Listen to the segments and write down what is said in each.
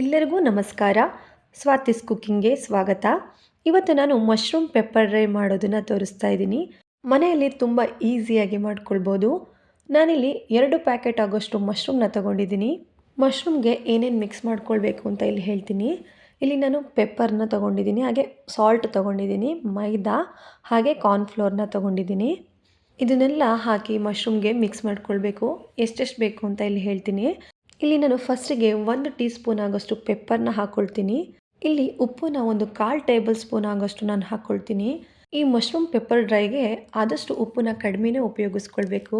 ಎಲ್ಲರಿಗೂ ನಮಸ್ಕಾರ. ಸ್ವಾತಿಸ್ ಕುಕ್ಕಿಂಗ್ಗೆ ಸ್ವಾಗತ. ಇವತ್ತು ನಾನು ಮಶ್ರೂಮ್ ಪೆಪ್ಪರ್ ಡ್ರೈ ಮಾಡೋದನ್ನು ತೋರಿಸ್ತಾ ಇದ್ದೀನಿ. ಮನೆಯಲ್ಲಿ ತುಂಬ ಈಸಿಯಾಗಿ ಮಾಡ್ಕೊಳ್ಬೋದು. ನಾನಿಲ್ಲಿ ಎರಡು ಪ್ಯಾಕೆಟ್ ಆಗೋಷ್ಟು ಮಶ್ರೂಮ್ನ ತೊಗೊಂಡಿದ್ದೀನಿ. ಮಶ್ರೂಮ್ಗೆ ಏನೇನು ಮಿಕ್ಸ್ ಮಾಡ್ಕೊಳ್ಬೇಕು ಅಂತ ಇಲ್ಲಿ ಹೇಳ್ತೀನಿ. ಇಲ್ಲಿ ನಾನು ಪೆಪ್ಪರ್ನ ತೊಗೊಂಡಿದ್ದೀನಿ, ಹಾಗೆ ಸಾಲ್ಟ್ ತೊಗೊಂಡಿದ್ದೀನಿ, ಮೈದಾ, ಹಾಗೆ ಕಾರ್ನ್ಫ್ಲೋರ್ನ ತೊಗೊಂಡಿದ್ದೀನಿ. ಇದನ್ನೆಲ್ಲ ಹಾಕಿ ಮಶ್ರೂಮ್ಗೆ ಮಿಕ್ಸ್ ಮಾಡ್ಕೊಳ್ಬೇಕು. ಎಷ್ಟೆಷ್ಟು ಬೇಕು ಅಂತ ಇಲ್ಲಿ ಹೇಳ್ತೀನಿ. ಇಲ್ಲಿ ನಾನು ಫಸ್ಟಿಗೆ ಒಂದು ಟೀ ಸ್ಪೂನ್ ಆಗೋಷ್ಟು ಪೆಪ್ಪರ್ನ ಹಾಕ್ಕೊಳ್ತೀನಿ ಇಲ್ಲಿ ಉಪ್ಪನ್ನ ಒಂದು ಕಾಲು ಟೇಬಲ್ ಸ್ಪೂನ್ ಆಗೋಷ್ಟು ನಾನು ಹಾಕ್ಕೊಳ್ತೀನಿ ಈ ಮಶ್ರೂಮ್ ಪೆಪ್ಪರ್ ಡ್ರೈಗೆ ಆದಷ್ಟು ಉಪ್ಪನ್ನ ಕಡಿಮೆನೇ ಉಪಯೋಗಿಸ್ಕೊಳ್ಬೇಕು.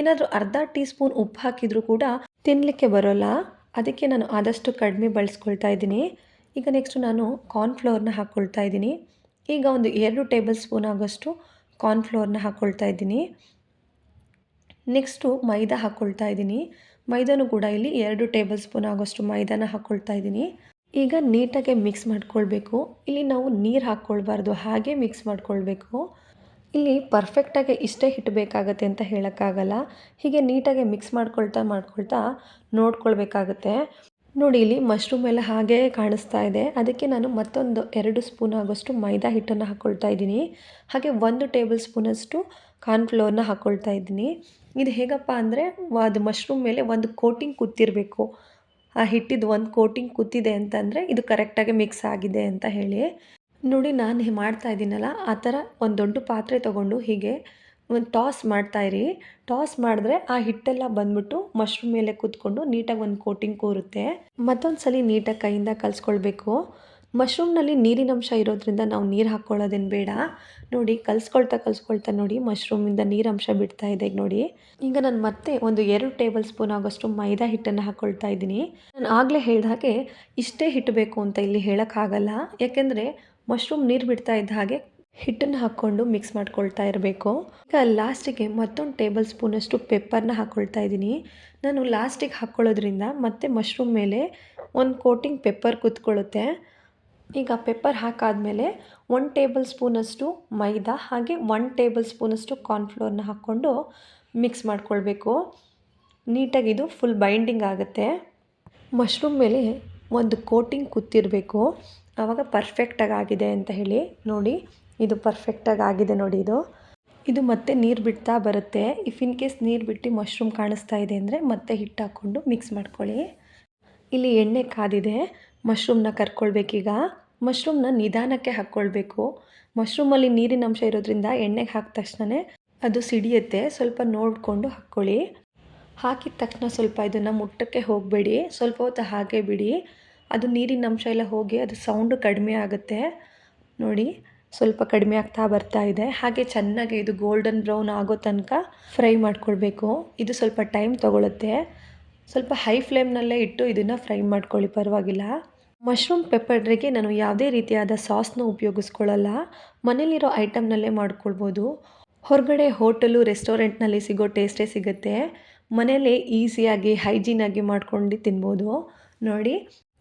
ಏನಾದರೂ ಅರ್ಧ ಟೀ ಸ್ಪೂನ್ ಉಪ್ಪು ಹಾಕಿದರೂ ಕೂಡ ತಿನ್ನಲಿಕ್ಕೆ ಬರೋಲ್ಲ. ಅದಕ್ಕೆ ನಾನು ಆದಷ್ಟು ಕಡಿಮೆ ಬಳಸ್ಕೊಳ್ತಾ ಇದ್ದೀನಿ. ಈಗ ನೆಕ್ಸ್ಟು ನಾನು ಕಾರ್ನ್ಫ್ಲೋರ್ನ ಹಾಕ್ಕೊಳ್ತಾ ಇದ್ದೀನಿ. ಈಗ ಒಂದು ಎರಡು ಟೇಬಲ್ ಸ್ಪೂನ್ ಆಗೋಷ್ಟು ಕಾರ್ನ್ಫ್ಲೋರ್ನ ಹಾಕ್ಕೊಳ್ತಾ ಇದ್ದೀನಿ. ನೆಕ್ಸ್ಟು ಮೈದಾ ಹಾಕ್ಕೊಳ್ತಾ ಇದ್ದೀನಿ. ಮೈದಾನು ಕೂಡ ಇಲ್ಲಿ ಎರಡು ಟೇಬಲ್ ಸ್ಪೂನ್ ಆಗೋಷ್ಟು ಮೈದಾನ ಹಾಕ್ಕೊಳ್ತಾ ಇದ್ದೀನಿ. ಈಗ ನೀಟಾಗಿ ಮಿಕ್ಸ್ ಮಾಡ್ಕೊಳ್ಬೇಕು. ಇಲ್ಲಿ ನಾವು ನೀರು ಹಾಕ್ಕೊಳ್ಬಾರ್ದು ಹಾಗೆ ಮಿಕ್ಸ್ ಮಾಡ್ಕೊಳ್ಬೇಕು. ಇಲ್ಲಿ ಪರ್ಫೆಕ್ಟಾಗಿ ಇಷ್ಟೇ ಹಿಟ್ಟು ಬೇಕಾಗತ್ತೆ ಅಂತ ಹೇಳೋಕ್ಕಾಗಲ್ಲ. ಹೀಗೆ ನೀಟಾಗಿ ಮಿಕ್ಸ್ ಮಾಡ್ಕೊಳ್ತಾ ಮಾಡ್ಕೊಳ್ತಾ ನೋಡ್ಕೊಳ್ಬೇಕಾಗತ್ತೆ. ನೋಡಿ ಇಲ್ಲಿ ಮಶ್ರೂಮ್ ಎಲ್ಲ ಹಾಗೇ ಕಾಣಿಸ್ತಾ ಇದೆ. ಅದಕ್ಕೆ ನಾನು ಮತ್ತೊಂದು ಎರಡು ಸ್ಪೂನ್ ಆಗೋಷ್ಟು ಮೈದಾ ಹಿಟ್ಟನ್ನು ಹಾಕ್ಕೊಳ್ತಾ ಇದ್ದೀನಿ. ಹಾಗೆ ಒಂದು ಟೇಬಲ್ ಸ್ಪೂನಷ್ಟು ಕಾರ್ನ್ಫ್ಲೋರ್ನ ಹಾಕ್ಕೊಳ್ತಾ ಇದ್ದೀನಿ. ಇದು ಹೇಗಪ್ಪ ಅಂದರೆ ಅದು ಮಶ್ರೂಮ್ ಮೇಲೆ ಒಂದು ಕೋಟಿಂಗ್ ಕೂತಿರಬೇಕು. ಆ ಹಿಟ್ಟಿದ್ದು ಒಂದು ಕೋಟಿಂಗ್ ಕೂತಿದೆ ಅಂತಂದರೆ ಇದು ಕರೆಕ್ಟಾಗಿ ಮಿಕ್ಸ್ ಆಗಿದೆ ಅಂತ ಹೇಳಿ. ನೋಡಿ ನಾನು ಮಾಡ್ತಾ ಇದ್ದೀನಲ್ಲ, ಆ ಥರ ಒಂದು ದೊಡ್ಡ ಪಾತ್ರೆ ತೊಗೊಂಡು ಹೀಗೆ ಒಂದು ಟಾಸ್ ಮಾಡ್ತಾಯಿರಿ ಟಾಸ್ ಮಾಡಿದ್ರೆ ಆ ಹಿಟ್ಟೆಲ್ಲ ಬಂದ್ಬಿಟ್ಟು ಮಶ್ರೂಮ್ ಮೇಲೆ ಕೂತ್ಕೊಂಡು ನೀಟಾಗಿ ಒಂದು ಕೋಟಿಂಗ್ ಕೂರುತ್ತೆ. ಮತ್ತೊಂದು ಸಲ ನೀಟಾಗಿ ಕೈಯಿಂದ ಕಲಿಸ್ಕೊಳ್ಬೇಕು. ಮಶ್ರೂಮ್ನಲ್ಲಿ ನೀರಿನಂಶ ಇರೋದ್ರಿಂದ ನಾವು ನೀರು ಹಾಕ್ಕೊಳ್ಳೋದೇನು ಬೇಡ. ನೋಡಿ, ಕಲ್ಸ್ಕೊಳ್ತಾ ಕಲಿಸ್ಕೊಳ್ತಾ ನೋಡಿ ಮಶ್ರೂಮಿಂದ ನೀರಂಶ ಬಿಡ್ತಾ ಇದೆ ನೋಡಿ. ಈಗ ನಾನು ಮತ್ತೆ ಒಂದು ಎರಡು ಟೇಬಲ್ ಸ್ಪೂನ್ ಆಗೋಷ್ಟು ಮೈದಾ ಹಿಟ್ಟನ್ನು ಹಾಕ್ಕೊಳ್ತಾ ಇದ್ದೀನಿ. ನಾನು ಆಗಲೇ ಹೇಳಿದ ಹಾಗೆ ಇಷ್ಟೇ ಹಿಟ್ಟು ಬೇಕು ಅಂತ ಇಲ್ಲಿ ಹೇಳೋಕ್ಕಾಗಲ್ಲ. ಯಾಕೆಂದರೆ ಮಶ್ರೂಮ್ ನೀರು ಬಿಡ್ತಾ ಇದ್ದ ಹಾಗೆ ಹಿಟ್ಟನ್ನು ಹಾಕ್ಕೊಂಡು ಮಿಕ್ಸ್ ಮಾಡ್ಕೊಳ್ತಾ ಇರಬೇಕು. ಈಗ ಲಾಸ್ಟಿಗೆ ಮತ್ತೊಂದು ಟೇಬಲ್ ಸ್ಪೂನಷ್ಟು ಪೆಪ್ಪರ್ನ ಹಾಕ್ಕೊಳ್ತಾ ಇದ್ದೀನಿ. ನಾನು ಲಾಸ್ಟಿಗೆ ಹಾಕ್ಕೊಳ್ಳೋದ್ರಿಂದ ಮತ್ತೆ ಮಶ್ರೂಮ್ ಮೇಲೆ ಒಂದು ಕೋಟಿಂಗ್ ಪೆಪ್ಪರ್ ಕೂತ್ಕೊಳ್ಳುತ್ತೆ. ಈಗ ಪೆಪ್ಪರ್ ಹಾಕಾದಮೇಲೆ ಒನ್ ಟೇಬಲ್ ಸ್ಪೂನಷ್ಟು ಮೈದಾ ಹಾಗೆ ಒನ್ ಟೇಬಲ್ ಸ್ಪೂನಷ್ಟು ಕಾರ್ನ್ಫ್ಲೋರ್ನ ಹಾಕ್ಕೊಂಡು ಮಿಕ್ಸ್ ಮಾಡ್ಕೊಳ್ಬೇಕು. ನೀಟಾಗಿ ಇದು ಫುಲ್ ಬೈಂಡಿಂಗ್ ಆಗುತ್ತೆ. ಮಶ್ರೂಮ್ ಮೇಲೆ ಒಂದು ಕೋಟಿಂಗ್ ಕೂತಿರಬೇಕು. ಆವಾಗ ಪರ್ಫೆಕ್ಟಾಗಿ ಆಗಿದೆ ಅಂತ ಹೇಳಿ ನೋಡಿ. ಇದು ಪರ್ಫೆಕ್ಟಾಗಿ ಆಗಿದೆ ನೋಡಿ ಇದು. ಇದು ಮತ್ತೆ ನೀರು ಬಿಡ್ತಾ ಬರುತ್ತೆ. ಇಫ್ ಇನ್ ಕೇಸ್ ನೀರು ಬಿಟ್ಟು ಮಶ್ರೂಮ್ ಕಾಣಿಸ್ತಾ ಇದೆ ಅಂದರೆ ಮತ್ತೆ ಹಿಟ್ಟು ಹಾಕ್ಕೊಂಡು ಮಿಕ್ಸ್ ಮಾಡ್ಕೊಳ್ಳಿ. ಇಲ್ಲಿ ಎಣ್ಣೆ ಕಾದಿದೆ. ಮಶ್ರೂಮ್ನ ಕರ್ಕೊಳ್ಬೇಕೀಗ. ಮಶ್ರೂಮ್ನ ನಿಧಾನಕ್ಕೆ ಹಾಕ್ಕೊಳ್ಬೇಕು. ಮಶ್ರೂಮಲ್ಲಿ ನೀರಿನ ಅಂಶ ಇರೋದ್ರಿಂದ ಎಣ್ಣೆಗೆ ಹಾಕಿದ ತಕ್ಷಣವೇ ಅದು ಸಿಡಿಯುತ್ತೆ. ಸ್ವಲ್ಪ ನೋಡಿಕೊಂಡು ಹಾಕ್ಕೊಳ್ಳಿ. ಹಾಕಿದ ತಕ್ಷಣ ಸ್ವಲ್ಪ ಇದನ್ನು ಮುಟ್ಟಕ್ಕೆ ಹೋಗಬೇಡಿ. ಸ್ವಲ್ಪ ಹೊತ್ತು ಹಾಗೆ ಬಿಡಿ. ಅದು ನೀರಿನ ಅಂಶ ಎಲ್ಲ ಹೋಗಿ ಅದು ಸೌಂಡು ಕಡಿಮೆ ಆಗುತ್ತೆ. ನೋಡಿ. ಸ್ವಲ್ಪ ಕಡಿಮೆ ಆಗ್ತಾ ಬರ್ತಾ ಇದೆ. ಹಾಗೆ ಚೆನ್ನಾಗಿ ಇದು ಗೋಲ್ಡನ್ ಬ್ರೌನ್ ಆಗೋ ತನಕ ಫ್ರೈ ಮಾಡ್ಕೊಳ್ಬೇಕು. ಇದು ಸ್ವಲ್ಪ ಟೈಮ್ ತೊಗೊಳುತ್ತೆ. ಸ್ವಲ್ಪ ಹೈ ಫ್ಲೇಮ್ನಲ್ಲೇ ಇಟ್ಟು ಇದನ್ನು ಫ್ರೈ ಮಾಡ್ಕೊಳ್ಳಿ, ಪರವಾಗಿಲ್ಲ. ಮಶ್ರೂಮ್ ಪೆಪ್ಪರ್ ಡ್ರೈಗೆ ನಾನು ಯಾವುದೇ ರೀತಿಯಾದ ಸಾಸ್ನ ಉಪಯೋಗಿಸ್ಕೊಳ್ಳಲ್ಲ. ಮನೇಲಿರೋ ಐಟಮ್ನಲ್ಲೇ ಮಾಡ್ಕೊಳ್ಬೋದು. ಹೊರಗಡೆ ಹೋಟೆಲು ರೆಸ್ಟೋರೆಂಟ್ನಲ್ಲಿ ಸಿಗೋ ಟೇಸ್ಟೇ ಸಿಗುತ್ತೆ. ಮನೇಲಿ ಈಸಿಯಾಗಿ ಹೈಜೀನಾಗಿ ಮಾಡ್ಕೊಂಡು ತಿನ್ಬೋದು. ನೋಡಿ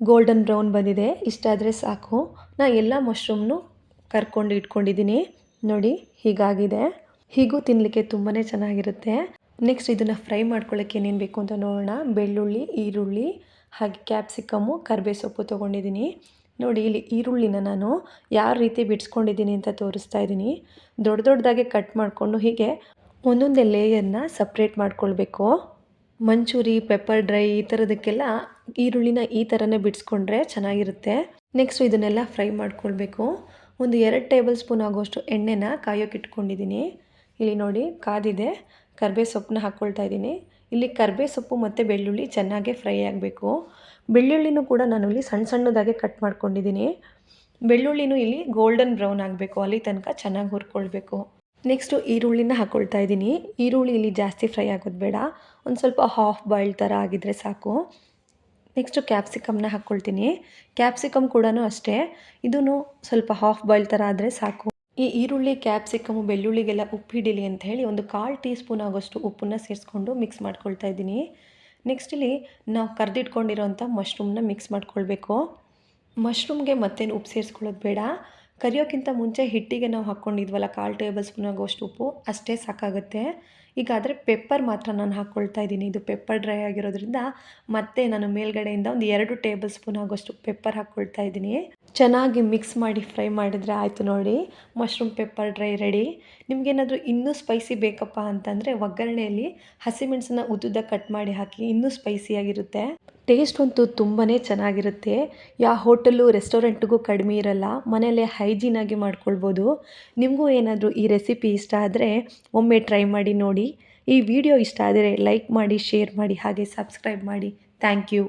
ಗೋಲ್ಡನ್ ಬ್ರೌನ್ ಬಂದಿದೆ. ಇಷ್ಟಾದರೆ ಸಾಕು. ನಾ ಎಲ್ಲ ಮಶ್ರೂಮ್ನು ಕರ್ಕೊಂಡು ಇಟ್ಕೊಂಡಿದ್ದೀನಿ. ನೋಡಿ, ಹೀಗಾಗಿದೆ. ಹೀಗೂ ತಿನ್ನಲಿಕ್ಕೆ ತುಂಬಾ ಚೆನ್ನಾಗಿರುತ್ತೆ. ನೆಕ್ಸ್ಟ್ ಇದನ್ನು ಫ್ರೈ ಮಾಡ್ಕೊಳ್ಳೋಕ್ಕೆ ಏನೇನು ಬೇಕು ಅಂತ ನೋಡೋಣ. ಬೆಳ್ಳುಳ್ಳಿ, ಈರುಳ್ಳಿ, ಹಾಗೆ ಕ್ಯಾಪ್ಸಿಕಮ್ಮು ಕರ್ಬೇ ಸೊಪ್ಪು ತೊಗೊಂಡಿದ್ದೀನಿ. ನೋಡಿ, ಇಲ್ಲಿ ಈರುಳ್ಳಿನ ನಾನು ಯಾವ ರೀತಿ ಬಿಡಿಸ್ಕೊಂಡಿದ್ದೀನಿ ಅಂತ ತೋರಿಸ್ತಾ ಇದ್ದೀನಿ. ದೊಡ್ಡ ದೊಡ್ಡದಾಗೆ ಕಟ್ ಮಾಡಿಕೊಂಡು ಹೀಗೆ ಒಂದೊಂದೇ ಲೇಯರ್ನ ಸಪ್ರೇಟ್ ಮಾಡ್ಕೊಳ್ಬೇಕು. ಮಂಚೂರಿ ಪೆಪ್ಪರ್ ಡ್ರೈ ಈ ಥರದಕ್ಕೆಲ್ಲ ಈರುಳ್ಳಿನ ಈ ಥರನೇ ಬಿಡಿಸ್ಕೊಂಡ್ರೆ ಚೆನ್ನಾಗಿರುತ್ತೆ. ನೆಕ್ಸ್ಟ್ ಇದನ್ನೆಲ್ಲ ಫ್ರೈ ಮಾಡ್ಕೊಳ್ಬೇಕು. ಒಂದು ಎರಡು ಟೇಬಲ್ ಸ್ಪೂನ್ ಆಗುವಷ್ಟು ಎಣ್ಣೆನ ಕಾಯೋಕೆ ಇಟ್ಕೊಂಡಿದ್ದೀನಿ. ಇಲ್ಲಿ ನೋಡಿ, ಕಾದಿದೆ. ಕರ್ಬೇ ಸೊಪ್ಪನ್ನ ಹಾಕ್ಕೊಳ್ತಾ ಇದ್ದೀನಿ. ಇಲ್ಲಿ ಕರ್ಬೇ ಸೊಪ್ಪು ಮತ್ತು ಬೆಳ್ಳುಳ್ಳಿ ಚೆನ್ನಾಗಿ ಫ್ರೈ ಆಗಬೇಕು. ಬೆಳ್ಳುಳ್ಳಿನೂ ಕೂಡ ನಾನು ಇಲ್ಲಿ ಸಣ್ಣ ಸಣ್ಣದಾಗೆ ಕಟ್ ಮಾಡ್ಕೊಂಡಿದ್ದೀನಿ. ಬೆಳ್ಳುಳ್ಳಿನೂ ಇಲ್ಲಿ ಗೋಲ್ಡನ್ ಬ್ರೌನ್ ಆಗಬೇಕು. ಅಲ್ಲಿ ತನಕ ಚೆನ್ನಾಗಿ ಹುರ್ಕೊಳ್ಬೇಕು. ನೆಕ್ಸ್ಟು ಈರುಳ್ಳಿನ ಹಾಕ್ಕೊಳ್ತಾ ಇದ್ದೀನಿ. ಈರುಳ್ಳಿ ಇಲ್ಲಿ ಜಾಸ್ತಿ ಫ್ರೈ ಆಗೋದು ಬೇಡ. ಒಂದು ಸ್ವಲ್ಪ ಹಾಫ್ ಬಾಯ್ಲ್ ಥರ ಆಗಿದ್ದರೆ ಸಾಕು. ನೆಕ್ಸ್ಟು ಕ್ಯಾಪ್ಸಿಕಮ್ನ ಹಾಕ್ಕೊಳ್ತೀನಿ ಕ್ಯಾಪ್ಸಿಕಮ್ ಕೂಡ ಅಷ್ಟೇ. ಇದೂ ಸ್ವಲ್ಪ ಹಾಫ್ ಬಾಯ್ಲ್ ಥರ ಆದರೆ ಸಾಕು. ಈ ಈರುಳ್ಳಿ ಕ್ಯಾಪ್ಸಿಕಮು ಬೆಳ್ಳುಳ್ಳಿಗೆಲ್ಲ ಉಪ್ಪಿಡಿಲಿ ಅಂತ ಹೇಳಿ ಒಂದು ಕಾಲು ಟೀ ಸ್ಪೂನ್ ಆಗೋಷ್ಟು ಉಪ್ಪನ್ನು ಸೇರಿಸ್ಕೊಂಡು ಮಿಕ್ಸ್ ಮಾಡ್ಕೊಳ್ತಾ ಇದ್ದೀನಿ. ನೆಕ್ಸ್ಟ್ ಇಲ್ಲಿ ನಾವು ಕರೆದಿಟ್ಕೊಂಡಿರೋಂಥ ಮಶ್ರೂಮ್ನ ಮಿಕ್ಸ್ ಮಾಡ್ಕೊಳ್ಬೇಕು. ಮಶ್ರೂಮ್ಗೆ ಮತ್ತೇನು ಉಪ್ಪು ಸೇರಿಸ್ಕೊಳ್ಳೋದು ಬೇಡ. ಕರಿಯೋಕ್ಕಿಂತ ಮುಂಚೆ ಹಿಟ್ಟಿಗೆ ನಾವು ಹಾಕ್ಕೊಂಡಿದ್ವಲ್ಲ, ಕಾಲು ಟೇಬಲ್ ಸ್ಪೂನ್ ಆಗೋಷ್ಟು ಉಪ್ಪು, ಅಷ್ಟೇ ಸಾಕಾಗುತ್ತೆ. ಈಗ ಆದರೆ ಪೆಪ್ಪರ್ ಮಾತ್ರ ನಾನು ಹಾಕ್ಕೊಳ್ತಾ ಇದ್ದೀನಿ. ಇದು ಪೆಪ್ಪರ್ ಡ್ರೈ ಆಗಿರೋದ್ರಿಂದ ಮತ್ತೆ ನಾನು ಮೇಲ್ಗಡೆಯಿಂದ ಒಂದು ಎರಡು ಟೇಬಲ್ ಸ್ಪೂನ್ ಆಗೋಷ್ಟು ಪೆಪ್ಪರ್ ಹಾಕ್ಕೊಳ್ತಾ ಇದ್ದೀನಿ. ಚೆನ್ನಾಗಿ ಮಿಕ್ಸ್ ಮಾಡಿ ಫ್ರೈ ಮಾಡಿದರೆ ಆಯಿತು ನೋಡಿ. Mushroom pepper dry ready. ನಿಮಗೇನಾದರೂ ಇನ್ನೂ ಸ್ಪೈಸಿ ಬೇಕಪ್ಪ ಅಂತಂದರೆ ಒಗ್ಗರಣೆಯಲ್ಲಿ ಹಸಿಮೆಣಸನ್ನ ಉದ್ದುದ್ದ ಕಟ್ ಮಾಡಿ ಹಾಕಿ ಇನ್ನೂ ಸ್ಪೈಸಿಯಾಗಿರುತ್ತೆ. ಟೇಸ್ಟ್ ಅಂತೂ ತುಂಬಾ ಚೆನ್ನಾಗಿರುತ್ತೆ. ಯಾವ ಹೋಟೆಲ್ಲು, ರೆಸ್ಟೋರೆಂಟ್ಗೂ ಕಡಿಮೆ ಇರಲ್ಲ. ಮನೆಯಲ್ಲೇ ಹೈಜೀನಾಗಿ ಮಾಡ್ಕೊಳ್ಬೋದು. ನಿಮಗೂ ಏನಾದರೂ ಈ ರೆಸಿಪಿ ಇಷ್ಟ ಆದರೆ ಒಮ್ಮೆ ಟ್ರೈ ಮಾಡಿ ನೋಡಿ. ಈ ವಿಡಿಯೋ ಇಷ್ಟ ಆದರೆ ಲೈಕ್ ಮಾಡಿ, ಶೇರ್ ಮಾಡಿ, ಹಾಗೆ ಸಬ್ಸ್ಕ್ರೈಬ್ ಮಾಡಿ. Thank you.